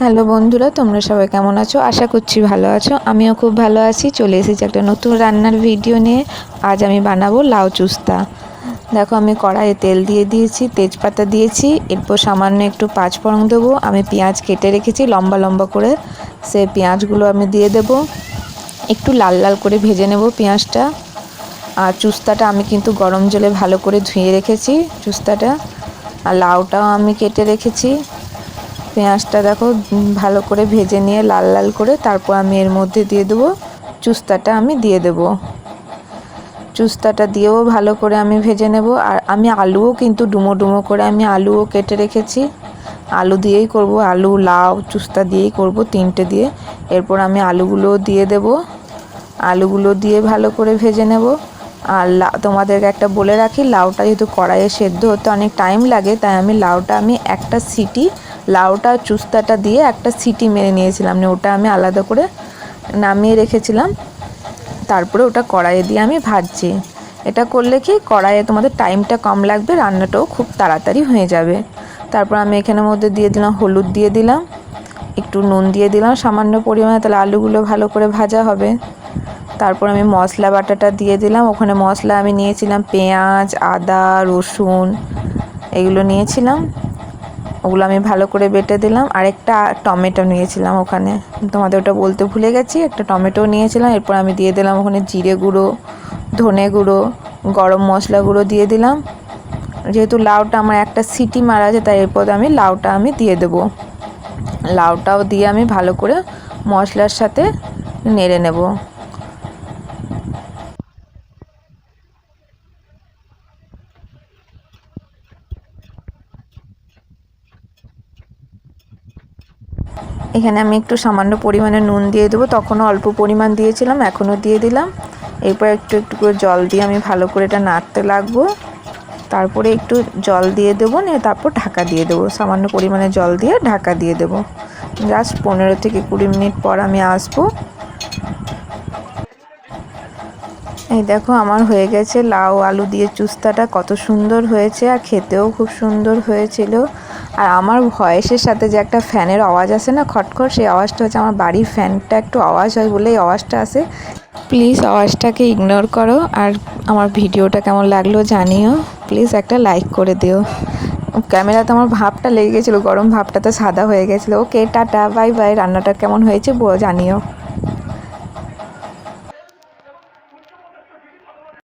Hello বন্ধুরা, তোমরা সবাই কেমন আছো? আশা করছি ভালো আছো। আমিও খুব ভালো আছি। চলে এসেছি একটা নতুন রান্নার ভিডিও নিয়ে। আজ আমি বানাবো লাউ চুস্তা। দেখো, আমি কড়াইয়ে তেল দিয়ে দিয়েছি, তেজপাতা দিয়েছি, এরপর সামান্য একটু পাঁচফোড়ন দেবো। আমি পেঁয়াজ কেটে রেখেছি, লম্বা লম্বা করে। সে পেঁয়াজগুলো আমি দিয়ে দেব। একটু লাল লাল করে ভেজে নেব পেঁয়াজটা। আর চুস্তাটা আমি কিন্তু গরম জলে ভালো করে ধুয়ে রেখেছি, চুস্তাটা। আর লাউটাও আমি কেটে রেখেছি। পেঁয়াজটা দেখো ভালো করে ভেজে নিয়ে লাল লাল করে তারপর আমি এর মধ্যে দিয়ে দেবো চুস্তাটা আমি দিয়ে দেব। চুস্তাটা দিয়েও ভালো করে আমি ভেজে নেব। আর আমি আলুও কিন্তু ডুমো ডুমো করে আমি আলুও কেটে রেখেছি। আলু দিয়েই করব, আলু, লাউ, চুস্তা দিয়েই করব তিনটে দিয়ে। এরপর আমি আলুগুলোও দিয়ে দেব। আলুগুলো দিয়ে ভালো করে ভেজে নেব। আর তোমাদেরকে একটা বলে রাখি, লাউটা যেহেতু কড়াইয়ে সেদ্ধ হতে অনেক টাইম লাগে, তাই আমি লাউটা, আমি একটা সিটি, লাউটা চুস্তাটা দিয়ে একটা সিটি মেরে নিয়েছিলাম মানে ওটা আমি আলাদা করে নামিয়ে রেখেছিলাম। তারপরে ওটা কড়াইয়ে দিয়ে আমি ভাজছি। এটা করলে কি, কড়াইয়ে তোমাদের টাইমটা কম লাগবে, রান্নাটাও খুব তাড়াতাড়ি হয়ে যাবে। তারপর আমি এখানের মধ্যে দিয়ে দিলাম, হলুদ দিয়ে দিলাম, একটু নুন দিয়ে দিলাম, সামান্য পরিমাণে, তাহলে আলুগুলো ভালো করে ভাজা হবে। তারপর আমি মশলা বাটাটা দিয়ে দিলাম। ওখানে মশলা আমি নিয়েছিলাম পেঁয়াজ, আদা, রসুন এগুলো নিয়েছিলাম। ওগুলো আমি ভালো করে বেটে দিলাম। আর একটা টমেটো নিয়েছিলাম ওখানে। তোমাদের ওটা বলতে ভুলে গেছি। একটা টমেটো নিয়েছিলাম। এরপর আমি দিয়ে দিলাম ওখানে জিরে গুঁড়ো, ধনে গুঁড়ো, গরম মশলা গুঁড়ো দিয়ে দিলাম। যেহেতু লাউটা আমার একটা সিটি মারা আছে, তাই এরপর আমি লাউটা আমি দিয়ে দেবো। লাউটাও দিয়ে আমি ভালো করে মশলার সাথে নেড়ে নেব। এখানে আমি একটু সামান্য পরিমাণে নুন দিয়ে দেবো। তখনও অল্প পরিমাণ দিয়েছিলাম, এখনও দিয়ে দিলাম। এরপর একটু একটু করে জল দিয়ে আমি ভালো করে এটা নাড়তে লাগবো। তারপরে একটু জল দিয়ে দেবো, নিয়ে তারপর ঢাকা দিয়ে দেবো। সামান্য পরিমাণে জল দিয়ে ঢাকা দিয়ে দেবো। জাস্ট পনেরো থেকে কুড়ি মিনিট পর আমি আসব। এই দেখো, আমার হয়ে গেছে লাউ আলু দিয়ে চুস্তাটা। কত সুন্দর হয়েছে, আর খেতেও খুব সুন্দর হয়েছিল। আর আমার ভয়েসের সাথে যে একটা ফ্যানের আওয়াজ আসে না, খটখট, সেই আওয়াজটা হচ্ছে আমার বাড়ির ফ্যানটা একটু আওয়াজ হয় বলেই আওয়াজটা আসে। প্লিজ আওয়াজটাকে ইগনোর করো আর আমার ভিডিওটা কেমন লাগল জানিও। প্লিজ একটা লাইক করে দিও। ক্যামেরাতে আমার ভাবটা লেগে গেছিল, গরম ভাবটা তো সাদা হয়ে গেছিল। ওকে টাটা বাই বাই রান্নাটা কেমন হয়েছে জানিও।